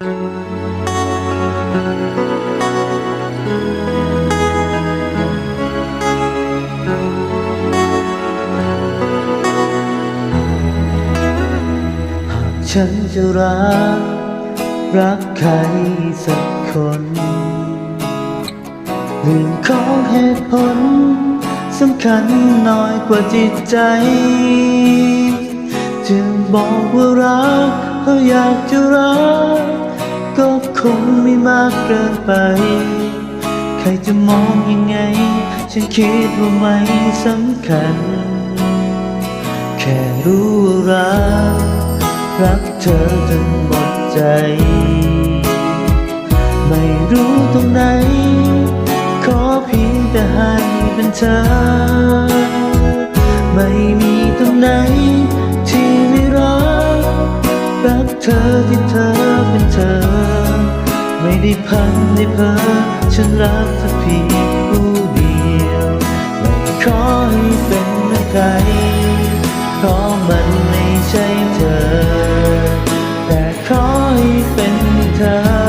หากฉันจะรัก รักใครสักคนเรื่องของเหตุผลสำคัญน้อยกว่าจิตใจจะบอกว่ารักเพราะอยากจะรัก ก็คงไม่มากเกินไป ใครจะมองยังไง ฉันคิดว่าไม่สำคัญ แค่รู้ว่ารักรักเธอจนหมดใจ ไม่รู้ตรงไหน ขอเพียงแต่ให้เป็นเธอ ไม่มีตรงไหน รักเธอที่เธอเป็นเธอ ไม่ได้พันได้เพอฉันรักเธอเพียงผู้เดียว ไม่ขอให้เป็นเหมือนใครเพราะมันไม่ใช่เธอ แต่ขอให้เป็นเธอ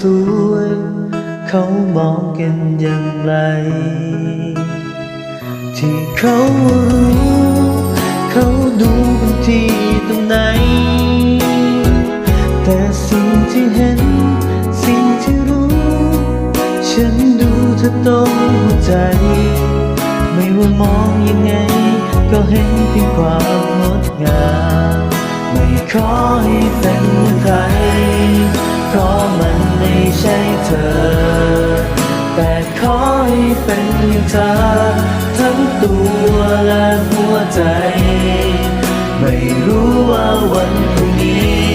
สวย เขามองกันอย่างไร ที่เขารู้ เขาดูกันที่ตรงไหน แต่สิ่งที่เห็น สิ่งที่รู้ ฉันดูเธอตรงหัวใจ ไม่ว่ามองยังไง ก็เห็นเพียงความงดงาม ไม่ขอให้เป็นเหมือนใครเพ อให้เป็นอย่างเธอ ทั้งตัวและหัวใจ ไม่รู้ว่าวันพรุ่งนี้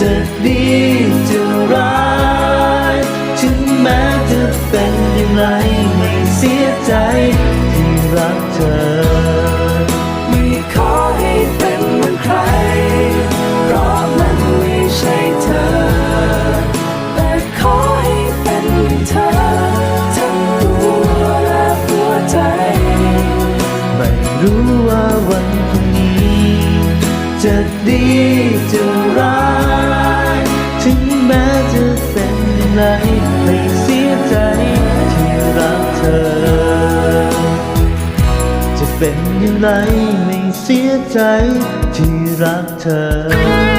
จะดีจะร้ายถึงแม้จะเป็นอย่างไรไม่เสียใจที่รักเธอ รู้ว่าวันพรุ่งนี้ จะดีจะร้าย ถึงแม้จะเป็นยังไรไม่เสียใจที่รักเธอ จะเป็นยังไงไม่เสียใจที่รักเธอ